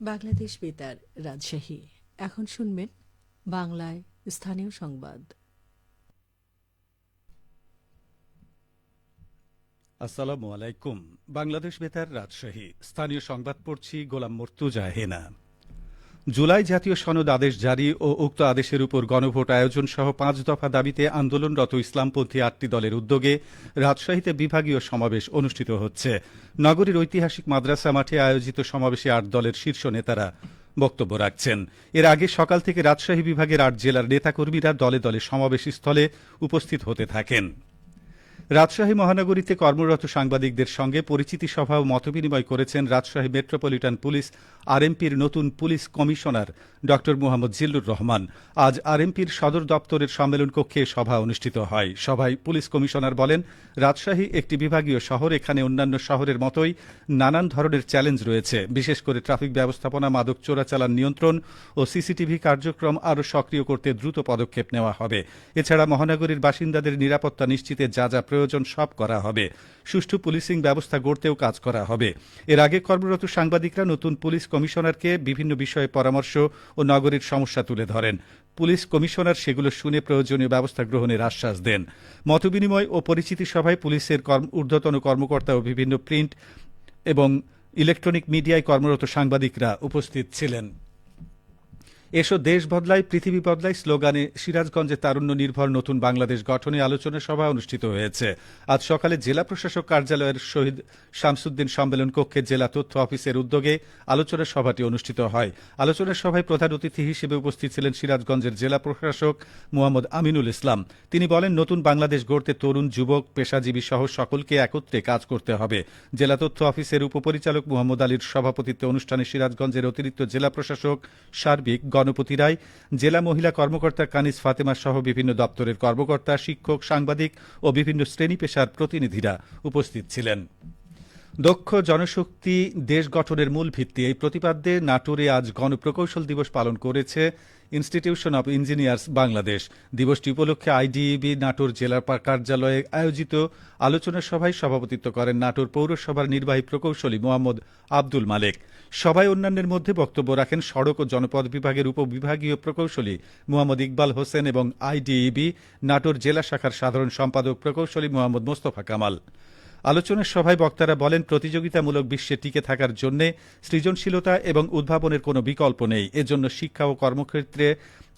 বাংলাদেশ বেতার, রাজশাহী। এখন শুনবেন বাংলায় স্থানীয় সংবাদ। আসসালামু আলাইকুম। বাংলাদেশ বেতার, রাজশাহী। স্থানীয় সংবাদ পড়ছি গোলাম মর্তুজা হেনা। জুলাই জাতীয় সনদ আদেশ জারি ও উক্ত আদেশের উপর গণভোট আয়োজন সহ পাঁচ দফা দাবিতে আন্দোলনরত ইসলামপন্থী আটটি দলের উদ্যোগে রাজশাহীতে বিভাগীয় সমাবেশ অনুষ্ঠিত হচ্ছে। নগরীর ঐতিহাসিক মাদ্রাসা মাঠে আয়োজিত সমাবেশে আট দলের শীর্ষ নেতারা বক্তব্য রাখছেন। এর আগে সকাল থেকে রাজশাহী বিভাগের আট জেলার নেতাকর্মীরা দলে দলে সমাবেশ স্থলে উপস্থিত হতে থাকেন। রাজশাহী মহানগরীতে কর্মরত সাংবাদিকদের সঙ্গে পরিচিতি সভা ও মতবিনিময় করেছেন রাজশাহী মেট্রোপলিটন পুলিশ আরএমপির নতুন পুলিশ কমিশনার ড মোহাম্মদ জিল্লুর রহমান। আজ আরএমপির সদর দপ্তরের সম্মেলন কক্ষে সভা অনুষ্ঠিত হয়। সভায় পুলিশ কমিশনার বলেন, রাজশাহী একটি বিভাগীয় শহর, এখানে অন্যান্য শহরের মতোই নানান ধরনের চ্যালেঞ্জ রয়েছে। বিশেষ করে ট্রাফিক ব্যবস্থাপনা, মাদক চোরাচালান নিয়ন্ত্রণ ও সিসিটিভি কার্যক্রম আরও সক্রিয় করতে দ্রুত পদক্ষেপ নেওয়া হবে। এছাড়া মহানগরীর বাসিন্দাদের নিরাপত্তা নিশ্চিতে যা যা প্রয়োজন সব করা হবে। সুষ্ঠু পুলিশিং ব্যবস্থা গড়তেও কাজ করা হবে। এর আগে কর্মরত সাংবাদিকরা নতুন পুলিশ কমিশনারকে বিভিন্ন বিষয়ে পরামর্শ ও নগরীর সমস্যা তুলে ধরেন। পুলিশ কমিশনার সেগুলো শুনে প্রয়োজনীয় ব্যবস্থা গ্রহণের আশ্বাস দেন। মতবিনিময় ও পরিচিতি সভায় পুলিশের ঊর্ধ্বতন কর্মকর্তা ও বিভিন্ন প্রিন্ট এবং ইলেকট্রনিক মিডিয়ায় কর্মরত সাংবাদিকরা উপস্থিত ছিলেন। এসো দেশ বদলায়, পৃথিবী বদলায় স্লোগানে সিরাজগঞ্জে তারুণ্য নির্ভর নতুন বাংলাদেশ গঠনে আলোচনা সভা অনুষ্ঠিত হয়েছে। আজ সকালে জেলা প্রশাসক কার্যালয়ের শহীদ শামসুদ্দিন সম্মেলন কক্ষে জেলা তথ্য অফিসের উদ্যোগে আলোচনা সভাটি অনুষ্ঠিত হয়। আলোচনা সভায় প্রধান অতিথি হিসেবে উপস্থিত ছিলেন সিরাজগঞ্জের জেলা প্রশাসক মোহাম্মদ আমিনুল ইসলাম। তিনি বলেন, নতুন বাংলাদেশ গড়তে তরুণ, যুবক, পেশাজীবী সহ সকলকে একত্রে কাজ করতে হবে। জেলা তথ্য অফিসের উপপরিচালক মোহাম্মদ আলীর সভাপতিত্বে অনুষ্ঠানে সিরাজগঞ্জের অতিরিক্ত জেলা প্রশাসক সার্বিক গণপতি রায়, জেলা মহিলা কর্মকর্তা কানিজ ফাতেমা সহ বিভিন্ন দপ্তরের কর্মকর্তা, শিক্ষক, সাংবাদিক ও বিভিন্ন শ্রেণি পেশার প্রতিনিধিরা উপস্থিত ছিলেন। দক্ষ জনশক্তি দেশ গঠনের মূল ভিত্তি এই প্রতিপাদ্যে নাটোরে আজ গণপ্রকৌশল দিবস পালন করেছে ইনস্টিটিউশন অব ইঞ্জিনিয়ার্স বাংলাদেশ। দিবসটি উপলক্ষে আইডিইবি নাটোর জেলা কার্যালয়ে আয়োজিত আলোচনা সভায় সভাপতিত্ব করেন নাটোর পৌরসভার নির্বাহী প্রকৌশলী মোহাম্মদ আব্দুল মালেক। সভায় অন্যান্যের মধ্যে বক্তব্য রাখেন সড়ক ও জনপদ বিভাগের উপবিভাগীয় প্রকৌশলী মোহাম্মদ ইকবাল হোসেন এবং আইডিইবি নাটোর জেলা শাখার সাধারণ সম্পাদক প্রকৌশলী মোহাম্মদ মোস্তফা কামাল। আলোচনার সভায় বক্তারা বলেন, প্রতিযোগিতামূলক বিশ্বে টিকে থাকার জন্য সৃজনশীলতা এবং উদ্ভাবনের কোনো বিকল্প নেই। এজন্য শিক্ষা ও কর্মক্ষেত্রে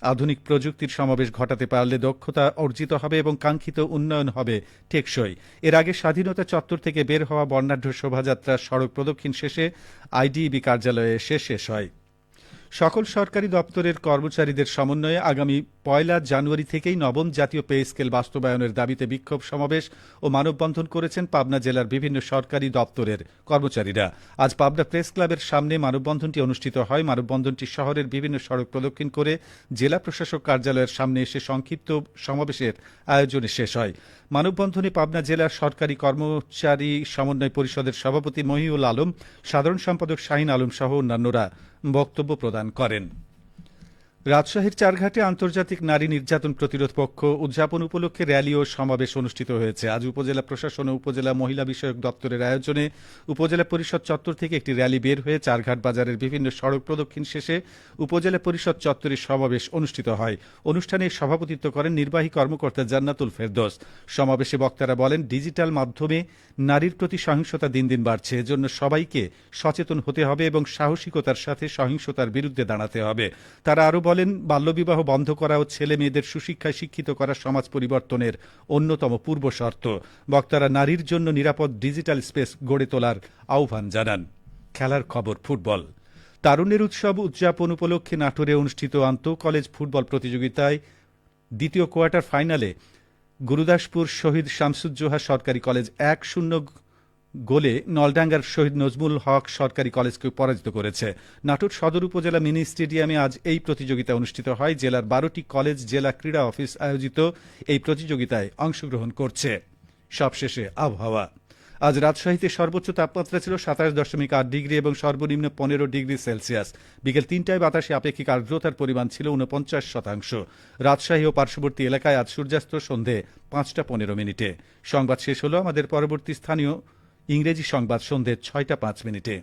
আধুনিক প্রযুক্তির সমাবেশ ঘটাতে পারলে দক্ষতা অর্জিত হবে এবং কাঙ্ক্ষিত উন্নয়ন হবে টেকসই। এর আগে স্বাধীনতা চত্বর থেকে বের হওয়া বর্ণাঢ্য শোভাযাত্রা সড়ক প্রদক্ষিণ শেষে আইডিইবি কার্যালয়ে এসে শেষ হয়। সকল সরকারি দপ্তরের কর্মচারীদের সমন্বয়ে আগামী পয়লা জানুয়ারি থেকেই নবম জাতীয় পে স্কেল বাস্তবায়নের দাবিতে বিক্ষোভ সমাবেশ ও মানববন্ধন করেছেন পাবনা জেলার বিভিন্ন সরকারি দপ্তরের কর্মচারীরা। আজ পাবনা প্রেস ক্লাবের সামনে মানববন্ধনটি অনুষ্ঠিত হয়। মানববন্ধনটি শহরের বিভিন্ন সড়ক প্রদক্ষিণ করে জেলা প্রশাসক কার্যালয়ের সামনে এসে সংক্ষিপ্ত সমাবেশের আয়োজনে শেষ হয়। মানববন্ধনে পাবনা জেলার সরকারি কর্মচারী সমন্বয় পরিষদের সভাপতি মহিউল আলম, সাধারণ সম্পাদক শাহিন আলম সহ অন্যান্যরা বক্তব্য প্রদান করেন। রাজশাহীর চারঘাটে আন্তর্জাতিক নারী নির্যাতন প্রতিরোধ পক্ষ উদযাপন উপলক্ষে র্যালি ও সমাবেশ অনুষ্ঠিত হয়েছে। আজ উপজেলা প্রশাসন ও উপজেলা মহিলা বিষয়ক দপ্তরের আয়োজনে উপজেলা পরিষদ চত্বর থেকে একটি র্যালি বের হয়ে চারঘাট বাজারের বিভিন্ন সড়ক প্রদক্ষিণ শেষে উপজেলা পরিষদ চত্বরে সমাবেশ অনুষ্ঠিত হয়। অনুষ্ঠানে সভাপতিত্ব করেন নির্বাহী কর্মকর্তা জান্নাতুল ফেরদোস। সমাবেশে বক্তারা বলেন, ডিজিটাল মাধ্যমে নারীর প্রতি সহিংসতা দিন দিন বাড়ছে। এজন্য সবাইকে সচেতন হতে হবে এবং সাহসিকতার সাথে সহিংসতার বিরুদ্ধে দাঁড়াতে হবে। তারা আরও বলেন, বাল্যবিবাহ বন্ধ করা ও ছেলে মেয়েদের সুশিক্ষায় শিক্ষিত করা সমাজ পরিবর্তনের অন্যতম পূর্ব শর্ত। বক্তারা নারীর জন্য নিরাপদ ডিজিটাল স্পেস গড়ে তোলার আহ্বান জানান। খেলার খবর, ফুটবল। তারুণ্যের উৎসব উদযাপন উপলক্ষে নাটোরে অনুষ্ঠিত আন্ত কলেজ ফুটবল প্রতিযোগিতায় দ্বিতীয় কোয়ার্টার ফাইনালে গুরুদাসপুর শহীদ শামসুজ্জোহা সরকারি কলেজ এক শূন্য গোলে নলডাঙ্গার শহীদ নজমুল হক সরকারি কলেজকে পরাজিত করেছে। নাটোর সদর উপজেলা মিনি স্টেডিয়ামে আজ এই প্রতিযোগিতা অনুষ্ঠিত হয়, জেলার বারোটি কলেজ, জেলা ক্রীড়া অফিস আয়োজিত এই প্রতিযোগিতায় অংশগ্রহণ করছে। সবশেষে আবহাওয়া। আজ রাজশাহীতে সর্বোচ্চ তাপমাত্রা ছিল সাতাশ দশমিক আট ডিগ্রি এবং সর্বনিম্ন পনেরো ডিগ্রি সেলসিয়াস। বিকেল তিনটায় বাতাসে আপেক্ষিক আর্দ্রতার পরিমাণ ছিল উনপঞ্চাশ শতাংশ। রাজশাহী ও পার্শ্ববর্তী এলাকায় আজ সূর্যাস্ত সন্ধে পাঁচটা পনেরো মিনিটে। সংবাদ শেষ হলো আমাদের পরবর্তী স্থানীয় ইংরেজি সংবাদ সন্ধ্যে ছয়টা পাঁচ মিনিটে।